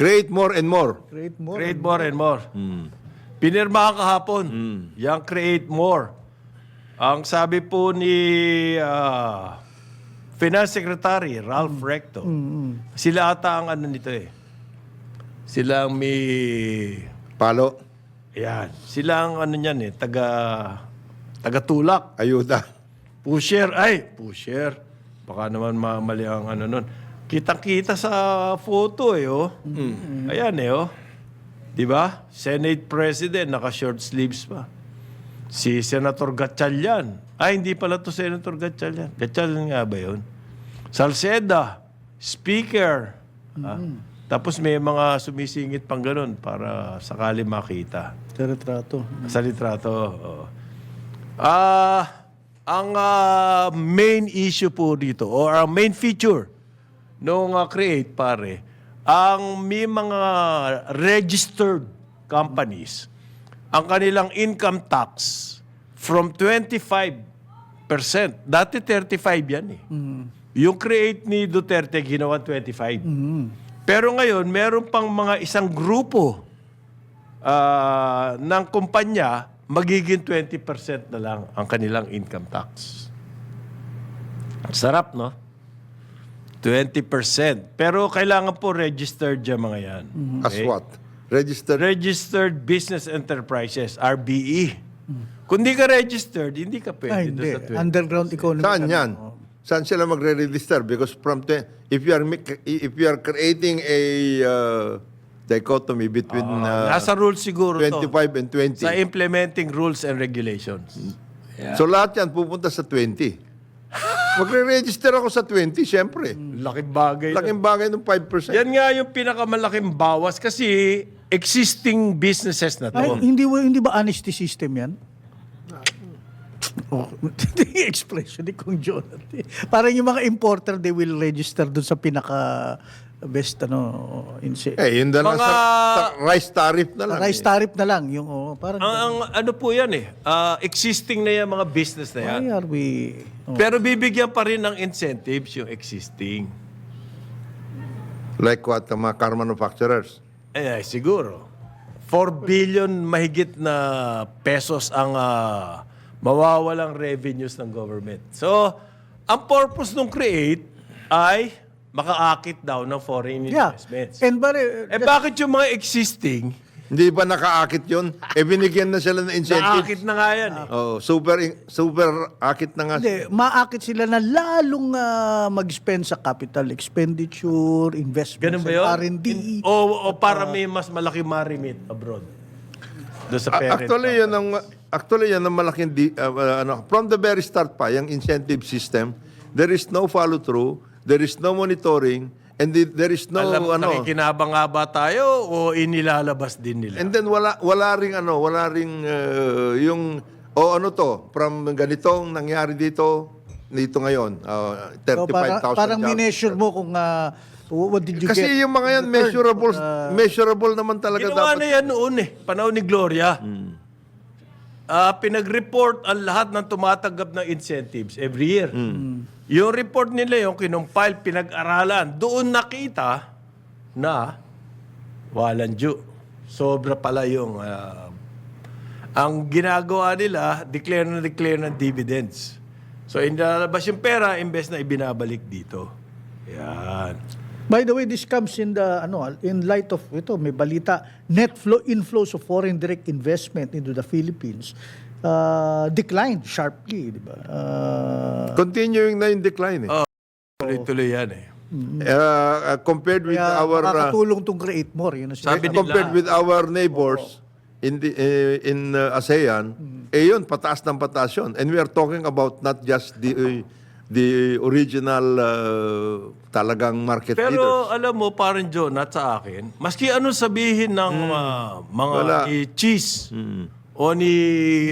Create more and more. Create more. Create more and more. Pinirmahan kahapon. Yang create more. Ang sabi po ni ah, Finance Secretary Ralph Recto, sila ata ang ano nito eh. Sila ang may... Palo. Yan. Sila ang ano niyan eh, taga... Taga-tulak. Ayuda. Pusher. Ay, pusher. Baka naman ma- mali ang ano nun. Kitang-kita sa photo eh, oh. Ayan eh, oh. Di ba? Senate President, naka-short sleeves pa. Si Senator Gatchalian. Ay, hindi pala to Senator Gatchalian. Gatchalian nga ba yun? Salceda, Speaker. Ah, Tapos may mga sumisingit pang ganun para sakali makita. Sa retrato. Sa litrato. oo. Ah, ang ah, main issue po dito or ang main feature nung ah, create pare, ang may mga registered companies, ang kanilang income tax from 25%, dati 35 yan eh. Yung create ni Duterte ginawa 25. Pero ngayon, meron pang mga isang grupo ah, ng kumpanya, magiging 20% na lang ang kanilang income tax. Sarap, no? 20%. Pero kailangan po registered dyan mga yan. As what? Registered. Registered Business Enterprises, RBE. Kung di ka registered, hindi ka pwede Ay, doon hindi. sa 20%. Underground economy. Saan yan? Saan sila magre-register? Because from te- if you are if you are creating a uh, dichotomy between uh, Nasa rules siguro to. 25 and 20. Sa implementing rules and regulations. So lahat yan pupunta sa 20. Magre-register ako sa 20, siyempre. Laking bagay. Laking bagay ng 5%. Yan nga yung pinakamalaking bawas kasi existing businesses na Ay, to. hindi, hindi ba honesty system yan? Oh, yung expression ni Kung Jonathan. Parang yung mga importer, they will register dun sa pinaka best ano inse. Eh, yun na lang Mga- sa, sa rice tariff na lang. Rice eh. tariff na lang yung oh, parang Ang, ang ano po yan eh, ah, existing na yan mga business na yan. why are we oh, Pero bibigyan pa rin ng incentives yung existing. Like what, the mga car manufacturers. Eh, siguro. 4 billion mahigit na pesos ang ah, mawawalang revenues ng government. So, ang purpose ng create ay makaakit daw ng foreign yeah. investments. And but uh, Eh bakit yung mga existing, Hindi ba nakaakit yun? eh, binigyan na sila ng incentive. naakit na nga yan eh. Oh, super, super akit na nga. Hindi, maakit sila na lalong ah, mag-spend sa capital expenditure, investments, Ganun ba yun? R&D. O, o para may mas malaki marimit abroad? Doon sa A- parent. Actually, yan ang, actually, yan ang malaking, di, uh, uh, ano, from the very start pa, yung incentive system, there is no follow-through, there is no monitoring, and the- there is no, Alam, ano, nakikinabang nga ba tayo o inilalabas din nila? and then wala, wala ring, ano, wala ring, uh, yung, o ano to, from ganitong nangyari dito, dito ngayon, uh, So, 35,000 para, parang jobs. mineasure mo kung ah, what did you Kasi get? yung mga yan, measurable, measurable naman talaga Ginawa dapat. na yan noon eh, panahon ni Gloria. Ah, pinag-report ang lahat ng tumatanggap ng incentives every year. Yung report nila, yung kinumpile, pinag-aralan, doon nakita na walang due. Sobra pala yung... ah, ang ginagawa nila, declare na declare ng dividends. So, inalabas yung pera, imbes na ibinabalik dito. Yan. By the way, this comes in the ano in light of ito may balita net flow inflows of foreign direct investment into the Philippines uh, declined sharply, di ba? Uh, Continuing na yung decline eh. Tuloy-tuloy yan eh. Uh, uh, compared with kaya our... uh, makakatulong tong create more, yun ang Sabi sinasabi. nila- compared with our neighbors in the eh, in uh, ASEAN, eh yun, pataas ng pataas yun. And we are talking about not just the uh, the original uh, talagang market leaders. Pero alam mo, parang John, at sa akin, maski ano sabihin ng ah, mga Wala. ni Cheese o ni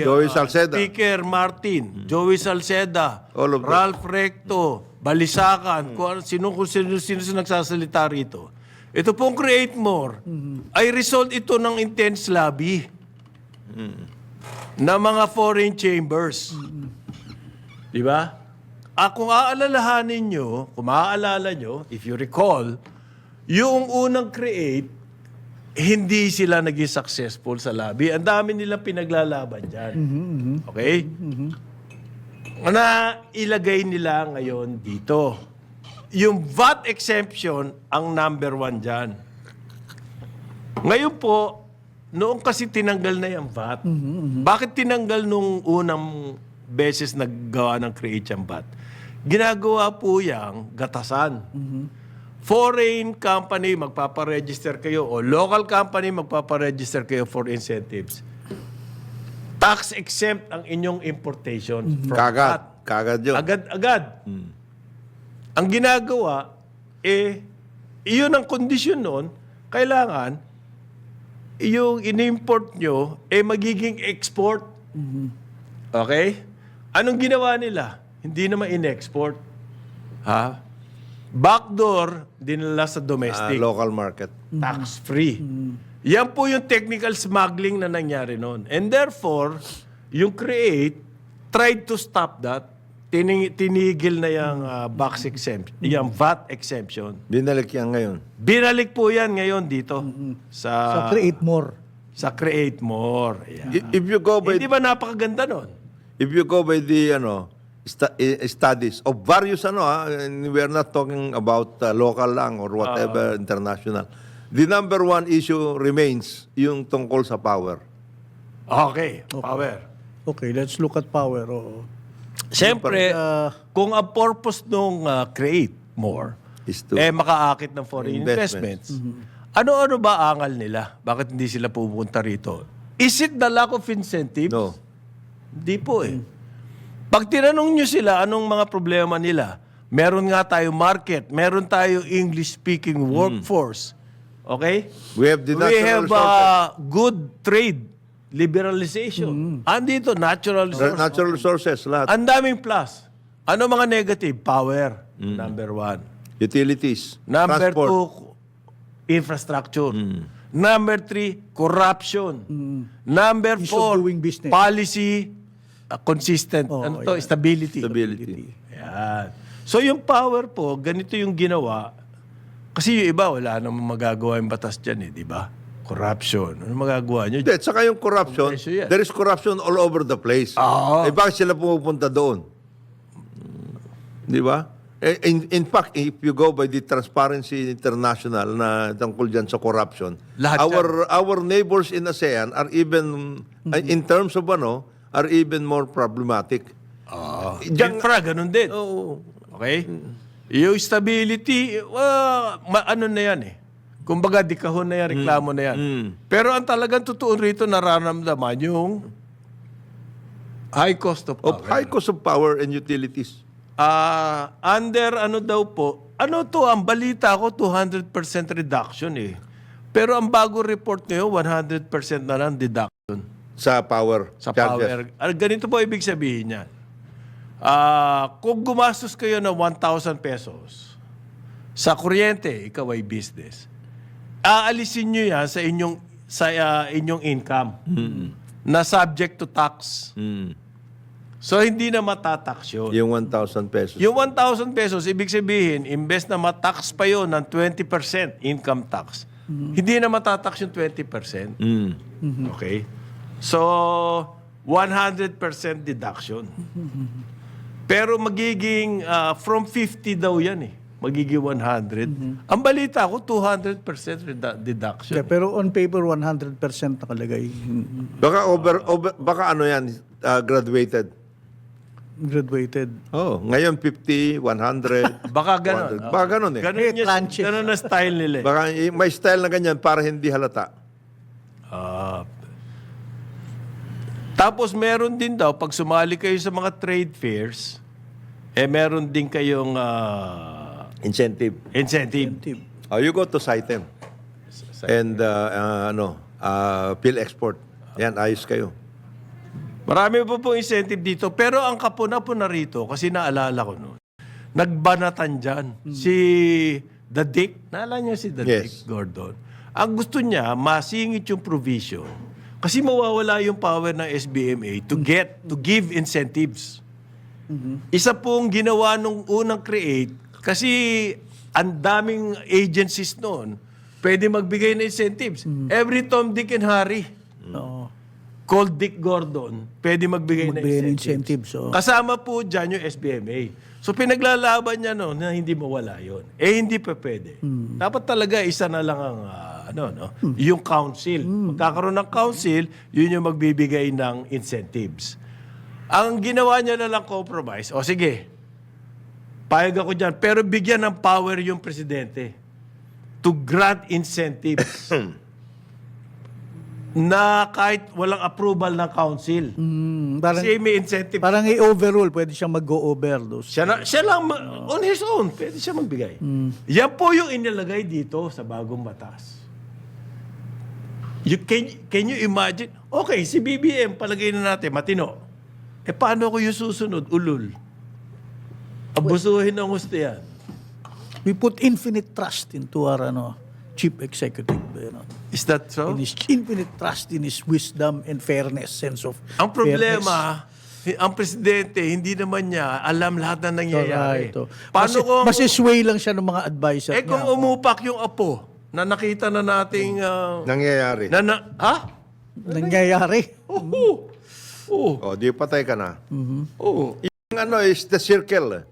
Joey ah, Salceda. Speaker Martin, Joey Salceda, All of them. Ralph Recto, Balisakan, kung ano, sino, kung sino, sino, sino nagsasalita rito. Ito pong Create More, ay result ito ng intense lobby na mga foreign chambers. Di ba? Ah, kung aalalahanin nyo, kung maaalala nyo, if you recall, yung unang create, hindi sila naging successful sa lobby. Ang dami nilang pinaglalaban dyan. Okay? Na ilagay nila ngayon dito. Yung VAT exemption ang number one dyan. Ngayon po, noong kasi tinanggal na yung VAT, bakit tinanggal nung unang beses naggawa ng create yung VAT? Ginagawa po yung gatasan. Foreign company, magpaparegister kayo o local company, magpaparegister kayo for incentives. Tax exempt ang inyong importation. from Kagad. Kagad yun. Agad-agad. Ang ginagawa, eh, iyon ang kondisyon noon, kailangan, yung in-import nyo, eh, magiging export. Okay? Anong ginawa nila? Hindi naman in-export. Ha? Backdoor, dinala sa Ah, domestic. local market. Tax-free. Yan po yung technical smuggling na nangyari noon. And therefore, yung create tried to stop that. Tining, tinigil na yung ah, box exemption, yung VAT exemption. Binalik yan ngayon. Binalik po yan ngayon dito So, sa create more. sa Create More. Ayan. I- If you go by Hindi ba napakaganda nun? if you go by the ano studies of various ano ah, and we are not talking about uh, local lang or whatever international. The number one issue remains yung tungkol sa power. Okay, power. Okay, let's look at power. Oo. Siyempre, Uh, kung ang purpose nung ah, Create More Is to eh makaakit ng foreign investments. Investments. Ano-ano ba angal nila? Bakit hindi sila pupunta rito? Is it the lack of incentives? no. Hindi po eh. Pag tinanong nyo sila anong mga problema nila, meron nga tayo market, meron tayo English-speaking workforce. Okay? We have the We natural have resources. uh, good trade, liberalization. Andito, natural Ra- resources. natural resources lahat. Ang daming plus. Ano mga negative? Power, number one. Utilities, Number transport. two, infrastructure. Number three, corruption. Number Ease of four, doing business. policy uh, consistent. Oh, ano to? Stability. Stability. Yan. So yung power po, ganito yung ginawa. Kasi yung iba, wala namang magagawa yung batas dyan eh, di ba? Corruption. Ano magagawa nyo? At saka yung corruption, yan. there is corruption all over the place. Oo. Eh bakit sila pumupunta doon? Di ba? Eh, In, in fact, if you go by the Transparency International na tungkol dyan sa corruption, Lahat our our neighbors in ASEAN are even, uh, in terms of ano, are even more problematic. Ah. Diyan- Infra, ganun din. Oo. Okay? Yung stability, uh, ma- ano na yan eh. Kumbaga, di kahon na yan, reklamo na yan. Mm. Pero ang talagang totoo rito, nararamdaman yung high cost of Of power. high cost of power and utilities. Ah, under ano daw po, ano to, ang balita ko, 200% reduction eh. Pero ang bago report ngayon, 100% na lang deduction Sa power sa charges. power. Ah, ganito po ibig sabihin niyan. Ah, kung gumastos kayo ng 1,000 pesos sa kuryente, ikaw ay business. Aalisin nyo yan sa inyong sa ah, inyong income na subject to tax. Mm. So hindi na matatax yun. Yung 1,000 pesos. Yung 1,000 pesos, ibig sabihin, imbes na matax pa yun ng 20% income tax, hindi na matatax yung 20%. Mm. Okay? So, 100% deduction. Pero magiging, ah, from 50 daw yan eh. Magiging 100. Ang balita ko, 200% redu- deduction. yeah, pero on paper, 100% nakalagay. Baka over, over baka ano yan, uh, graduated. Graduated. Oh, ngayon 50, 100. Baka ganon. 200. Baka ganon eh. Ganon, Eh, yung- ganon na style nila eh. Baka may style na ganyan para hindi halata. Ah. Tapos meron din daw, pag sumali kayo sa mga trade fairs, eh meron din kayong ah, Incentive. incentive. Tip. Oh, you go to Saitem. And uh, uh, ano, uh, Phil Export. Yan, ayos kayo. Marami po pong incentive dito. Pero ang kapuna-puna rito, kasi naalala ko noon, nagbanatan dyan. Si The Dick, naalala niyo si The Yes. Dick Gordon? Ang gusto niya, masingit yung provision. Kasi mawawala yung power ng SBMA to get, to give incentives. Isa pong ginawa nung unang create, kasi ang daming agencies noon, pwede magbigay ng incentives. Every Tom, Dick, and Harry, Oo. called Dick Gordon, pwede magbigay, Magbigay ng ng incentives. oo. Kasama po dyan yung SBMA. So pinaglalaban niya no, na hindi mawala yon. Eh hindi pa pwede. Dapat talaga isa na lang ang ah, ano no, yung council. Magkakaroon ng council, yun yung magbibigay ng incentives. Ang ginawa niya na lang compromise, o sige, payag ako dyan, pero bigyan ng power yung presidente to grant incentives na kahit walang approval ng council. Mm, parang, Kasi may incentive parang i-overrule, pwede siyang mag-go-over those. siya, na, siya lang, on his own, pwede siya magbigay. Yan po yung inilagay dito sa bagong batas. You, can, can you imagine? Okay, si BBM, palagay na natin, matino. Eh, paano ko yung susunod? Ulul. Abusuhin ng gusto yan. We put infinite trust into our ano, chief executive. You know. Is that so? In his infinite trust in his wisdom and fairness, sense of Ang problema, hi- ang presidente, hindi naman niya alam lahat na nangyayari. Ito. Paano Mas, kung... masisway lang siya ng mga advisor eh kung niya. umupak yung apo, na nakita na nating... ah, Nangyayari. na, na, ha? Nangyayari. Oo. Oo. O, di patay ka na. Oo. Yung ano is the circle. eh.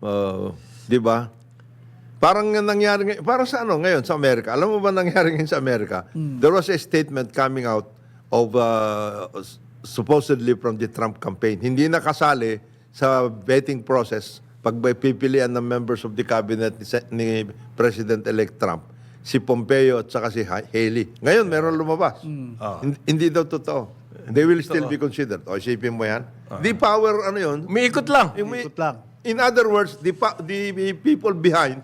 Uh, di ba? Parang nga nangyari, ngay- parang sa ano ngayon sa Amerika. Alam mo ba nangyari ngayon sa Amerika? There was a statement coming out of uh, s- supposedly from the Trump campaign. Hindi nakasali sa vetting process pag may pipilian ng members of the cabinet ni, ni President-elect Trump. Si Pompeo at saka si Ha- Haley. Ngayon, meron lumabas. Hin- Hindi daw totoo. They will still be considered. O, isipin mo yan. The power, ano yun? Umiikot lang. Yung may- Ikot lang. In other words, the, pa- the people behind,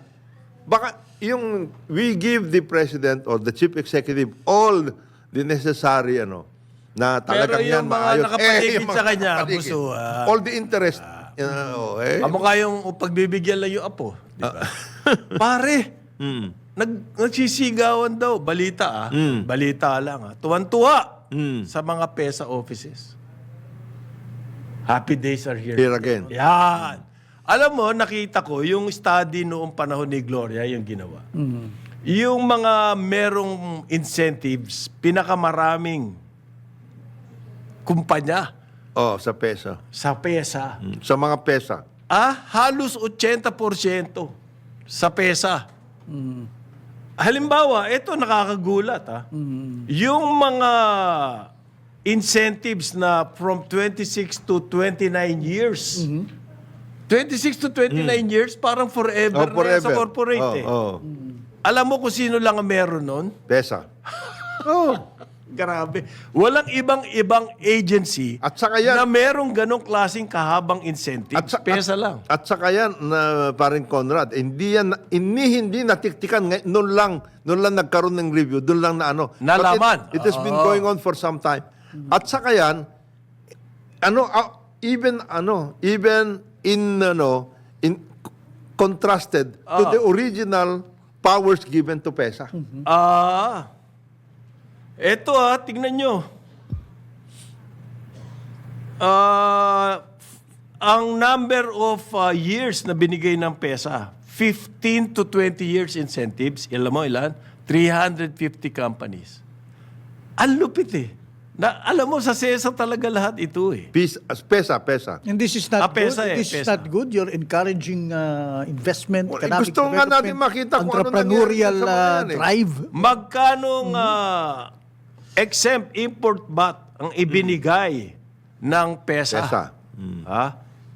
baka yung we give the president or the chief executive all the necessary ano na talagang Pero yan yung mga maayos. nakapaligid yung mga sa kanya, nakapaligid. abusuhan. All the interest. uh, oh, eh. Amo kayong pagbibigyan lang yung apo. Di ba? Pare, nag, nagsisigawan daw. Balita ah. Balita lang ah. Tuwan-tuwa sa mga PESA offices. Happy days are here. Here again. Yan. Alam mo, nakita ko yung study noong panahon ni Gloria, yung ginawa. Yung mga merong incentives, pinakamaraming kumpanya Oh, sa pesa. sa PESA. Mm. Sa mga pesa. Ah, halos 80% sa PESA. Halimbawa, ito nakakagulat ah. Yung mga incentives na from 26 to 29 years. 26 to 29 years, parang forever, Oh, na forever. sa corporate oh, eh. oh. Alam mo kung sino lang ang meron nun? Pesa. Oh, grabe. Walang ibang-ibang agency At saka yan, na merong ganong klaseng kahabang incentive. At sa- Pesa lang. At saka yan, na paring Conrad, hindi yan, hindi, hindi natiktikan. Noon lang, noon lang nagkaroon ng review, doon lang na ano. But Nalaman. It, it has been going on for some time. At saka yan, ano, ah, even, ano, even in, ano, in, contrasted to the original powers given to PESA. Ah. Eto ah, tingnan nyo. Ah, f- ang number of ah, years na binigay ng PESA, 15 to 20 years incentives, ilan mo ilan? 350 companies. Ang lupit eh. Na, alam mo, sa CESA talaga lahat ito eh. Peace, as PESA, PESA. And this is not Ah, pesa good. eh, This is pesa. not good. You're encouraging uh, investment, Well, economic gusto nga natin makita kung ano entrepreneurial nangyari mga uh, yan eh. drive. Magkanong ah, exempt import bat ang ibinigay ng PESA? PESA. Ha?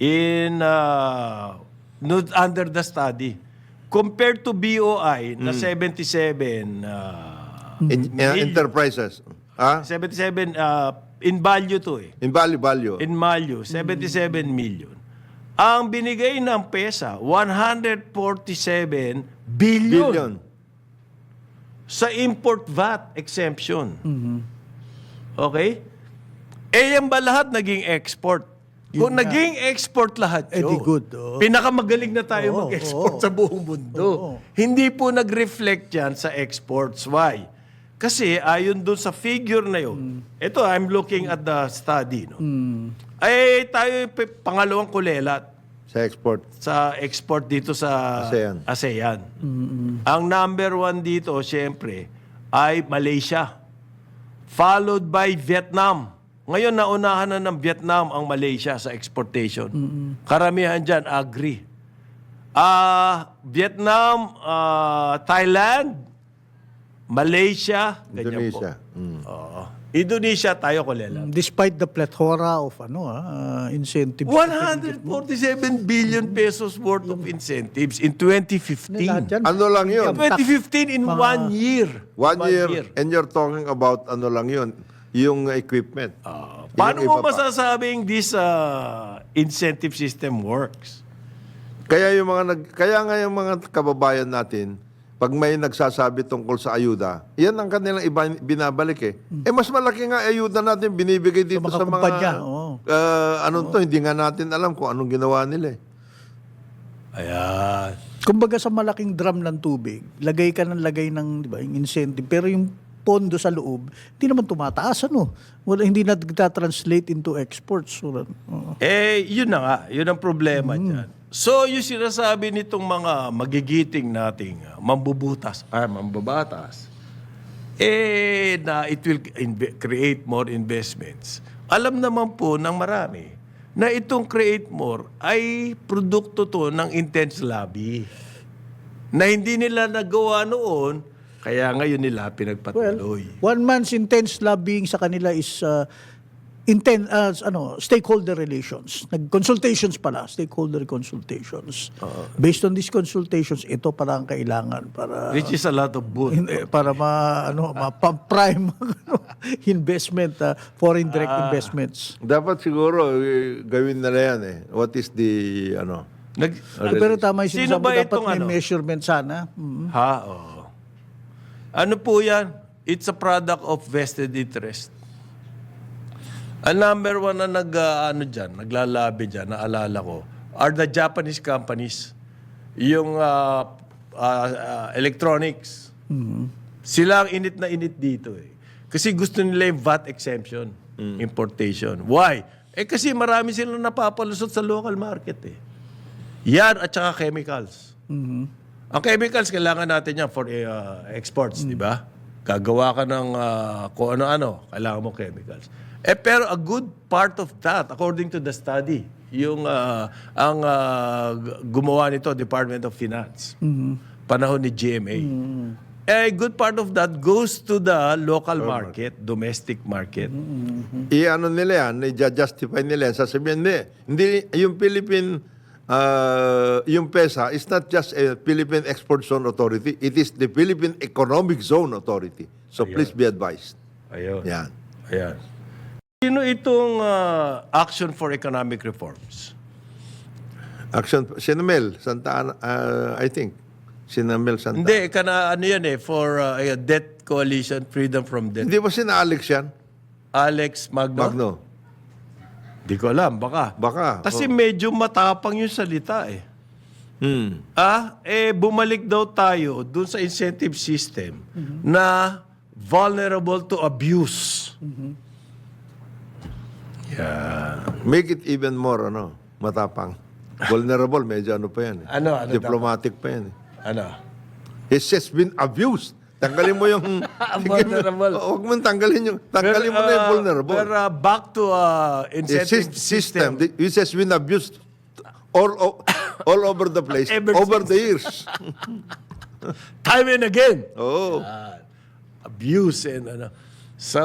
In uh, no- under the study. Compared to BOI na 77 uh, In, uh, enterprises. Ah? 77 uh, in value to eh. In value, value. In value, 77 million. Ang binigay ng PESA, 147 billion, billion. Sa import VAT exemption. Okay? Eh, yan ba lahat naging export? Kung naging export lahat Eh, yun, di good, oh. pinakamagaling na tayo Oo, mag-export oo. sa buong mundo. Hindi po nag-reflect yan sa exports. Why? Kasi ayon dun sa figure na yun, ito, I'm looking at the study, no? Ay, tayo pangalawang kulelat Sa export. sa export dito sa ASEAN. ASEAN. Ang number one dito, siyempre, ay Malaysia. Followed by Vietnam. Ngayon, naunahan na ng Vietnam ang Malaysia sa exportation. Karamihan dyan, agri. Ah, Vietnam, ah, Thailand, Malaysia, ganyan po. Indonesia. Mm. Oo. Indonesia, tayo kulela. Despite the plethora of ano ah, incentives. 147 billion pesos worth of incentives in 2015. Lahat yan. Ano lang yun? 2015 in one year. One, year, and you're talking about ano lang yun, yung equipment. Ah, Yung paano mo iba pa. masasabing this uh, incentive system works? Kaya yung mga nag, kaya nga yung mga kababayan natin, pag may nagsasabi tungkol sa ayuda, yan ang kanilang iba, binabalik eh. Eh mas malaki nga ayuda natin binibigay dito mga sa mga, oo. ah, ano to, hindi nga natin alam kung anong ginawa nila eh. Ayan. Kumbaga sa malaking drum ng tubig, lagay ka ng lagay ng, di ba, yung incentive. Pero yung pondo sa loob, hindi naman tumataas, ano? Wala, hindi na translate into exports. So, oo. Eh, yun na nga. Yun ang problema dyan. So, yung sinasabi nitong mga magigiting nating uh, mambubutas, ah, mambabatas, eh, na it will create more investments. Alam naman po ng marami na itong create more ay produkto to ng intense lobby na hindi nila nagawa noon, kaya ngayon nila pinagpatuloy. One man's intense lobbying sa kanila is uh, inten uh, ano, stakeholder relations. Nag-consultations pala, stakeholder consultations. Based on these consultations, ito pala ang kailangan para which is a lot of boon. Hindi, para ma ano ma-prime ano, investment uh, foreign direct investments. Dapat siguro eh, gawin nila yan eh. What is the, ano, Nag, Ah, pero tama yung Sino ba dapat itong may ano? measurement sana. Mm. Ha? Oo. Ano po yan? It's a product of vested interest. Ang number one na nag, ah, ano dyan, naglalabi dyan, naalala ko, are the Japanese companies. Yung ah, ah, ah, electronics. Sila ang init na init dito eh. Kasi gusto nila yung VAT exemption, importation. Why? Eh kasi marami silang napapalusot sa local market eh. Yan at saka chemicals. Ang chemicals, kailangan natin yan for uh, exports, di ba? Gagawa ka ng uh, kung ano-ano, kailangan mo chemicals. Eh, pero a good part of that, according to the study, yung uh, ang uh, gumawa nito, Department of Finance, panahon ni GMA, eh, a good part of that goes to the local market, domestic market. i-ano nila yan, i-justify nila yan, sasabihin, hindi, hindi, yung Philippine, uh, yung PESA is not just a Philippine Export Zone Authority, it is the Philippine Economic Zone Authority. So please be advised. Ayun. Yan. Ayan. Sino itong uh, Action for Economic Reforms? Action, Sinamel, Santa Ana, uh, I think. Sinamel Santa Hindi, kana ano yan eh, for uh, Debt Coalition, Freedom from Debt. Hindi ba sina Alex yan? Alex Magno? Magno. Di ko alam, baka. Baka. Kasi medyo matapang yung salita eh. Hmm. Ah, eh bumalik daw tayo dun sa incentive system na vulnerable to abuse. Yeah. Make it even more, ano, matapang. Vulnerable, medyo ano pa yan. eh. Ano, ano Diplomatic pa yan. eh. Ano? It's just been abused. Tanggalin mo yung... Vulnerable. Huwag mo tanggalin yung... Tanggalin mo na yung uh, vulnerable. Pero uh, back to uh, incentive sys- system. the- It has been abused all, all over the place, Ever over the years. Time and again. Oo. Ah, abuse and ano. So,